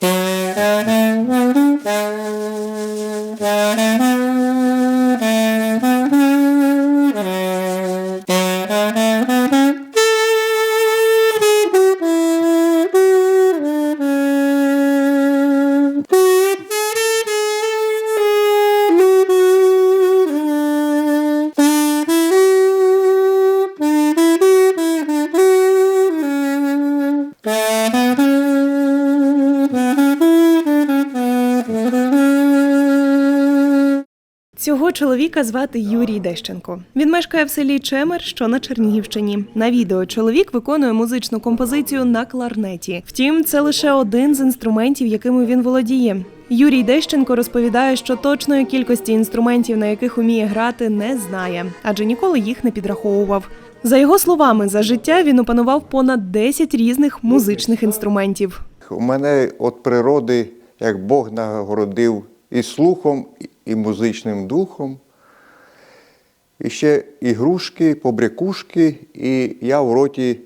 Mm-hmm. Цього чоловіка звати Юрій Дещенко. Він мешкає в селі Чемер, що на Чернігівщині. На відео чоловік виконує музичну композицію на кларнеті. Втім, це лише один з інструментів, якими він володіє. Юрій Дещенко розповідає, що точної кількості інструментів, на яких уміє грати, не знає, адже ніколи їх не підраховував. За його словами, за життя він опанував понад 10 різних музичних інструментів. У мене від природи, як Бог нагородив і слухом, і музичним духом. І ще ігрушки, побрякушки, і я в роті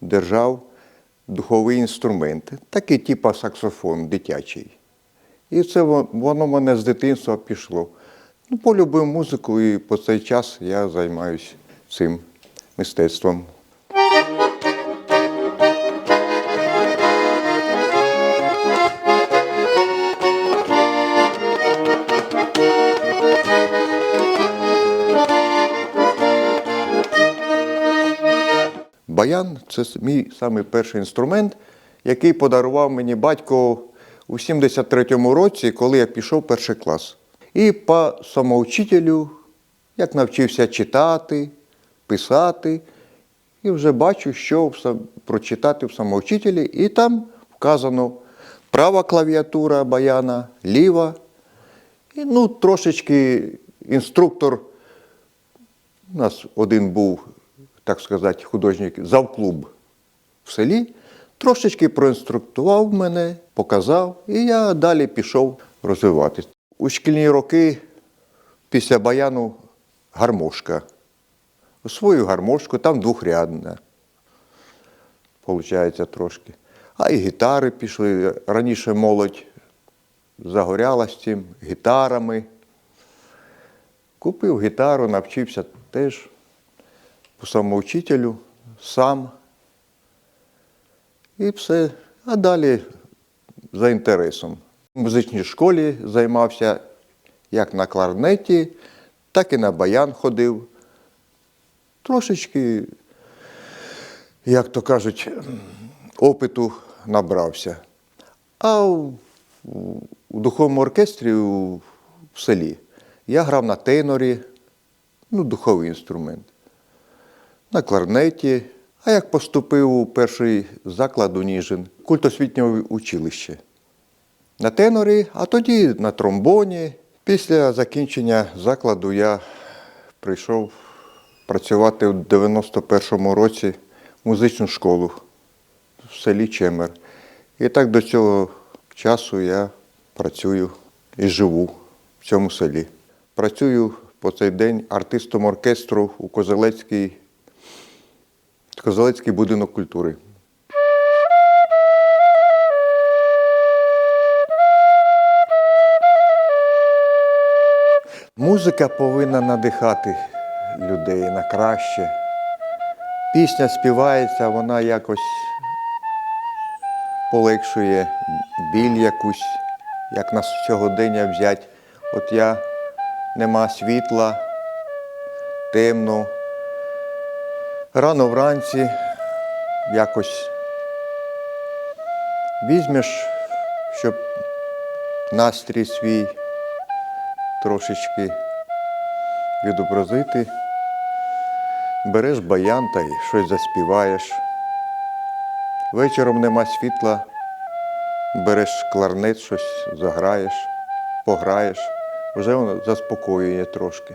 держав духові інструменти, такий типу саксофон дитячий. І це во- воно мене з дитинства пішло. Ну, полюбив музику, і по цей час я займаюся цим мистецтвом. Баян це мій самий перший інструмент, який подарував мені батько у 73-му році, коли я пішов перший клас. І по самоучителю, як навчився читати, писати, і вже бачу, що прочитати в самоучителі, і там вказано права клавіатура баяна, ліва. І ну, трошечки інструктор у нас один був, так сказати, художник завклуб в селі, трошечки проінструктував мене, показав, і я далі пішов розвиватись. У шкільні роки після баяну гармошка. Свою гармошку, там двохрядна, виходить, трошки. А і гітари пішли. Раніше молодь загорялась цим гітарами. Купив гітару, навчився теж по самоучителю, сам. І все. А далі за інтересом. В музичній школі займався як на кларнеті, так і на баян ходив. Трошечки, як то кажуть, опиту набрався. А у духовому оркестрі в селі я грав на тенорі, ну, духовий інструмент, на кларнеті. А як поступив у перший заклад у Ніжин, культосвітнє училище. На тенорі, а тоді на тромбоні. Після закінчення закладу я прийшов працювати у 91-му році в музичну школу в селі Чемер. І так до цього часу я працюю і живу в цьому селі. Працюю по цей день артистом оркестру у Козелецькій, Козелецький будинок культури. Музика повинна надихати людей на краще. Пісня співається, вона якось полегшує біль якусь, як на сьогодення взять. От я нема світла, темно. Рано вранці якось візьмеш, щоб настрій свій трошечки відобразити. Береш баян та й щось заспіваєш. Вечором нема світла, береш кларнет, щось заграєш, пограєш, вже воно заспокоює трошки.